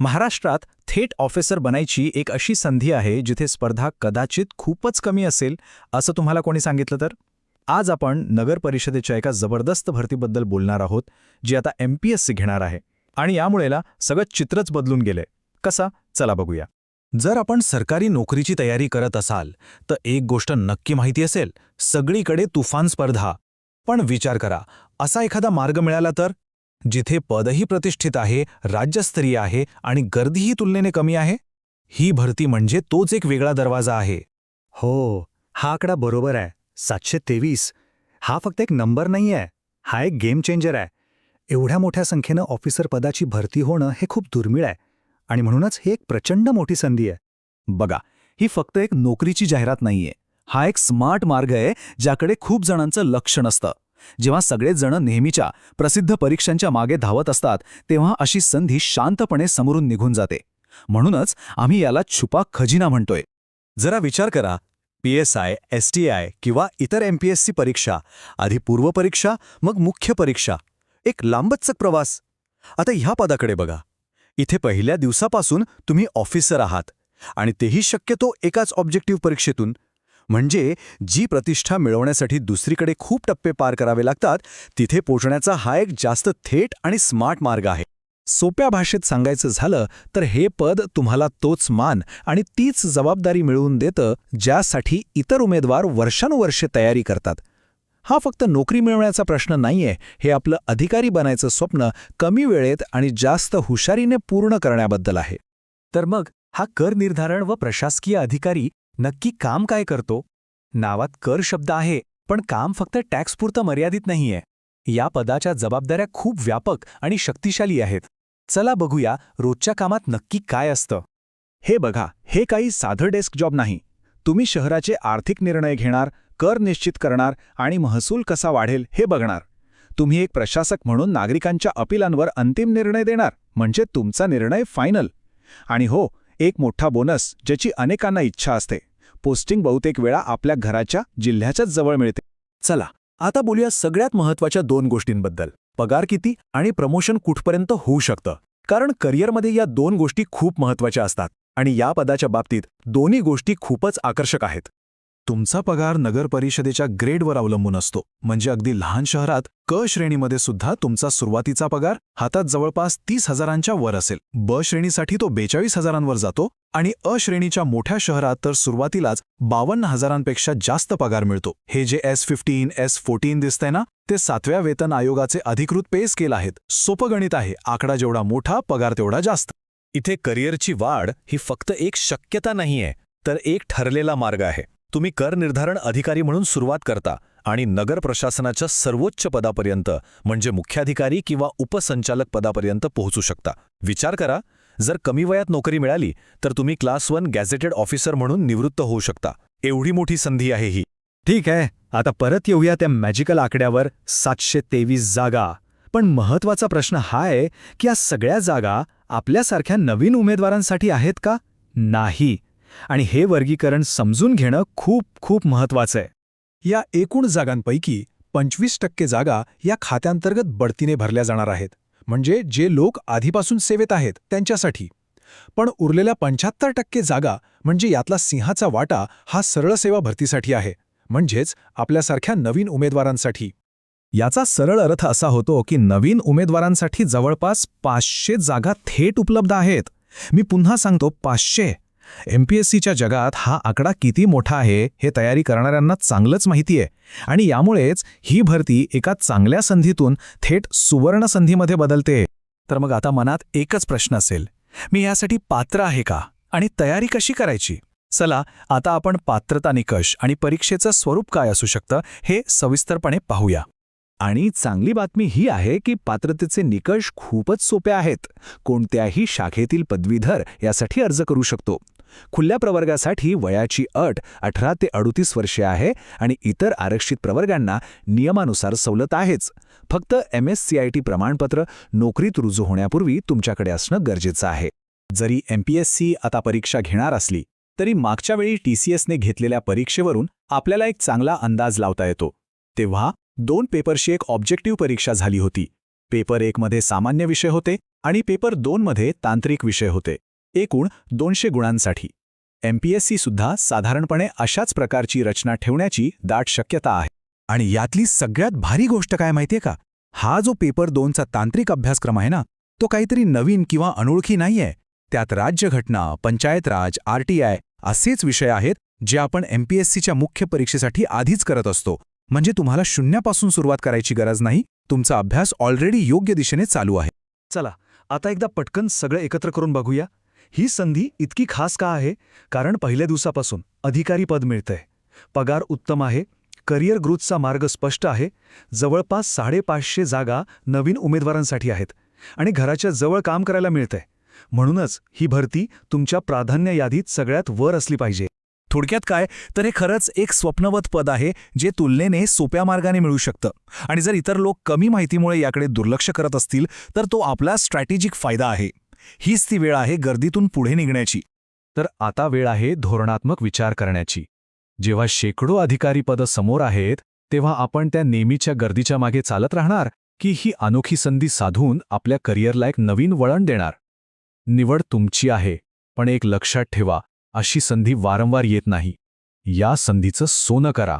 महाराष्ट्रात थेट ऑफिसर बनायची एक अशी संधी आहे जिथे स्पर्धा कदाचित खूपच कमी असेल असं तुम्हाला कोणी सांगितलं तर? आज आपण नगर परिषदेच्या एका जबरदस्त भरतीबद्दल बोलणार आहोत जी आता एम पी एस सी घेणार आहे. आणि यामुळेला सगळं चित्रच बदलून गेलंय. कसा? चला बघूया. जर आपण सरकारी नोकरीची तयारी करत असाल तर एक गोष्ट नक्की माहिती असेल सगळीकडे तुफान स्पर्धा. पण विचार करा असा एखादा मार्ग मिळाला तर? जिथे पदही प्रतिष्ठित आहे राज्यस्तरीय आहे आणि गर्दीही तुलनेने कमी आहे? ही भरती म्हणजे तोच एक वेगळा दरवाजा आहे. हो हा आकडा बरोबर आहे. सातशे तेवीस. हा फक्त एक नंबर नाही आहे. हा एक गेम चेंजर आहे. एवढ्या मोठ्या संख्येनं ऑफिसर पदाची भरती होणं हे खूप दुर्मिळ आहे आणि म्हणूनच ही एक प्रचंड मोठी संधी आहे. बघा ही फक्त एक नोकरीची जाहिरात नाहीये. हा एक स्मार्ट मार्ग आहे ज्याकडे खूप जणांचं लक्ष नसतं. जेव्हा सगळेच जण नेहमीच्या प्रसिद्ध परीक्षांच्या मागे धावत असतात तेव्हा अशी संधी शांतपणे समोरून निघून जाते. म्हणूनच आम्ही याला छुपा खजिना म्हणतोय. जरा विचार करा. P S I S T I किंवा इतर एम पी एस सी परीक्षा आधी पूर्वपरीक्षा मग मुख्य परीक्षा. एक लांबचक प्रवास. आता ह्या पदाकडे बघा. इथे पहिल्या दिवसापासून तुम्ही ऑफिसर आहात आणि तेही शक्यतो एकाच ऑब्जेक्टिव्ह परीक्षेतून. म्हणजे जी प्रतिष्ठा मिळवण्यासाठी दुसरीकडे खूप टप्पे पार करावे लागतात तिथे पोचण्याचा हा एक जास्त थेट आणि स्मार्ट मार्ग आहे. सोप्या भाषेत सांगायचं झालं तर हे पद तुम्हाला तोच मान आणि तीच जबाबदारी मिळवून देतं ज्यासाठी इतर उमेदवार वर्षानुवर्षे तयारी करतात. हा फक्त नोकरी मिळवण्याचा प्रश्न नाहीये हे आपलं अधिकारी बनायचं स्वप्न कमी वेळेत आणि जास्त हुशारीने पूर्ण करण्याबद्दल आहे. तर मग हा कर निर्धारण व प्रशासकीय अधिकारी नक्की काम काय करतो? नावात कर शब्द आहे पण काम फक्त टॅक्सपुरतं मर्यादित नाहीये. या पदाच्या जबाबदाऱ्या खूप व्यापक आणि शक्तिशाली आहेत. चला बघूया रोजच्या कामात नक्की काय असतं. हे बघा हे काही साधं डेस्क जॉब नाही. तुम्ही शहराचे आर्थिक निर्णय घेणार कर निश्चित करणार आणि महसूल कसा वाढेल हे बघणार. तुम्ही एक प्रशासक म्हणून नागरिकांच्या अपिलांवर अंतिम निर्णय देणार म्हणजे तुमचा निर्णय फायनल. आणि हो एक मोठा बोनस ज्याची अनेकांना इच्छा असते. पोस्टिंग बहुतेक वेळा आपल्या घराच्या जिल्ह्याच्याच जवळ मिळते. चला आता बोलूया सगळ्यात महत्त्वाच्या दोन गोष्टींबद्दल. पगार किती आणि प्रमोशन कुठपर्यंत होऊ शकतं? कारण करिअरमध्ये या दोन गोष्टी खूप महत्त्वाच्या असतात आणि या पदाच्या बाबतीत दोन्ही गोष्टी खूपच आकर्षक आहेत. तुमचा पगार नगर परिषदेच्या ग्रेडवर अवलंबून असतो म्हणजे अगदी लहान शहरात क श्रेणीमध्ये सुद्धा तुमचा सुरुवातीचा पगार हातात जवळपास तीस हजारांच्या वर असेल. ब श्रेणीसाठी तो बेचाळीस हजारांवर जातो आणि अ श्रेणीच्या मोठ्या शहरात तर सुरुवातीलाच बावन्न हजारांपेक्षा जास्त पगार मिळतो. हे जे एस फिफ्टीन एस फोर्टीन दिसतंय ना ते सातव्या वेतन आयोगाचे अधिकृत पे स्केल आहेत. सोपं गणित आहे. आकडा जेवढा मोठा पगार तेवढा जास्त. इथे करिअरची वाढ ही फक्त एक शक्यता नाहीये तर एक ठरलेला मार्ग आहे. तुम्ही कर निर्धारण अधिकारी म्हणून सुरुवात करता. आणि नगर प्रशासनाच्या सर्वोच्च पदापर्यंत म्हणजे मुख्याधिकारी किंवा उपसंचालक पदापर्यंत पोहोचू शकता. विचार करा जर कमी वयात नोकरी मिळाली तर तुम्ही क्लास वन गॅझेटेड ऑफिसर म्हणून निवृत्त होऊ शकता. एवढी मोठी संधी आहे ही. ठीक आहे आता परत येऊया त्या मॅजिकल आकड्यावर सातशे तेवीस जागा. पण महत्त्वाचा प्रश्न हा आहे की या सगळ्या जागा आपल्यासारख्या नवीन उमेदवारांसाठी आहेत का? नाही. आणि हे वर्गीकरण समजून घेणं खूप खूप महत्वाचं आहे. या एकूण जागांपैकी पंचवीस टक्के जागा या खात्यांतर्गत बढतीने भरल्या जाणार आहेत. म्हणजे जे लोक आधीपासून सेवेत आहेत त्यांच्यासाठी. पण उरलेल्या पंच्याहत्तर टक्के जागा म्हणजे यातला सिंहाचा वाटा हा सरळ सेवा भरतीसाठी आहे. म्हणजेच आपल्यासारख्या नवीन उमेदवारांसाठी. याचा सरळ अर्थ असा होतो की नवीन उमेदवारांसाठी जवळपास पाचशे जागा थेट उपलब्ध आहेत. मी पुन्हा सांगतो पाचशे. एमपीएससीच्या जगात हा आकडा किती मोठा आहे हे तयारी करणाऱ्यांना चांगलंच माहिती आहे. आणि यामुळेच ही भरती एका चांगल्या संधीतून थेट सुवर्ण संधीमध्ये बदलते. तर मग आता मनात एकच प्रश्न असेल. मी यासाठी पात्र आहे का? आणि तयारी कशी करायची? चला आता आपण पात्रता निकष आणि परीक्षेचं स्वरूप काय असू शकतं हे सविस्तरपणे पाहूया. आणि चांगली बातमी ही आहे की पात्रतेचे निकष खूपच सोपे आहेत. कोणत्याही शाखेतील पदवीधर यासाठी अर्ज करू शकतो. खुल्या प्रवर्गासाठी वयाची अट अठरा ते अडुतीस वर्षे आहे आणि इतर आरक्षित प्रवर्गांना नियमानुसार सवलत आहेच. फक्त M S C I T प्रमाणपत्र नोकरीत रुजू होण्यापूर्वी तुमच्याकडे असणं गरजेचं आहे. जरी एम पी एस सी आता परीक्षा घेणार असली तरी मागच्या वेळी टी सी एसने घेतलेल्या परीक्षेवरून आपल्याला एक चांगला अंदाज लावता येतो. तेव्हा दोन पेपरशी एक ऑब्जेक्टिव्ह परीक्षा झाली होती. पेपर एकमध्ये सामान्य विषय होते आणि पेपर दोनमध्ये तांत्रिक विषय होते. एकूण दोनशे गुणांसाठी. एमपीएससी सुद्धा साधारणपणे अशाच प्रकारची रचना ठेवण्याची दाट शक्यता आहे. आणि यातली सगळ्यात भारी गोष्ट काय माहितीये का? हा जो पेपर दोनचा तांत्रिक अभ्यासक्रम आहे ना तो काहीतरी नवीन किंवा अनोळखी नाहीये. त्यात राज्यघटना पंचायत राज आरटीआय असेच विषय आहेत जे आपण एमपीएससीच्या मुख्य परीक्षेसाठी आधीच करत असतो. म्हणजे तुम्हाला शून्यापासून सुरुवात करायची गरज नाही तुमचा अभ्यास ऑलरेडी योग्य दिशेने चालू आहे. चला आता एकदा पटकन सगळं एकत्र करून बघूया. ही संधी इतकी खास का आहे? कारण पहिल्या दिवसापासून अधिकारी पद मिळतंय. पगार उत्तम आहे करिअर ग्रोथचा मार्ग स्पष्ट आहे जवळपास साडेपाचशे जागा नवीन उमेदवारांसाठी आहेत आणि घराच्या जवळ काम करायला मिळतंय. म्हणूनच ही भरती तुमच्या प्राधान्य यादीत सगळ्यात वर असली पाहिजे. थोडक्यात काय? तर हे खरंच एक स्वप्नवत पद आहे जे तुलनेने सोप्या मार्गाने मिळू शकतं. आणि जर इतर लोक कमी माहितीमुळे याकडे दुर्लक्ष करत असतील तर तो आपला स्ट्रॅटेजिक फायदा आहे. हीच ती वेळ आहे गर्दीतून पुढे निघण्याची. तर आता वेळ आहे धोरणात्मक विचार करण्याची. जेव्हा शेकडो अधिकारी पदं समोर आहेत तेव्हा आपण त्या नेहमीच्या गर्दीच्या मागे चालत राहणार की ही अनोखी संधी साधून आपल्या करिअरला एक नवीन वळण देणार. निवड तुमची आहे पण एक लक्षात ठेवा अशी संधी वारंवार येत नाही. या संधीचं सोनं करा.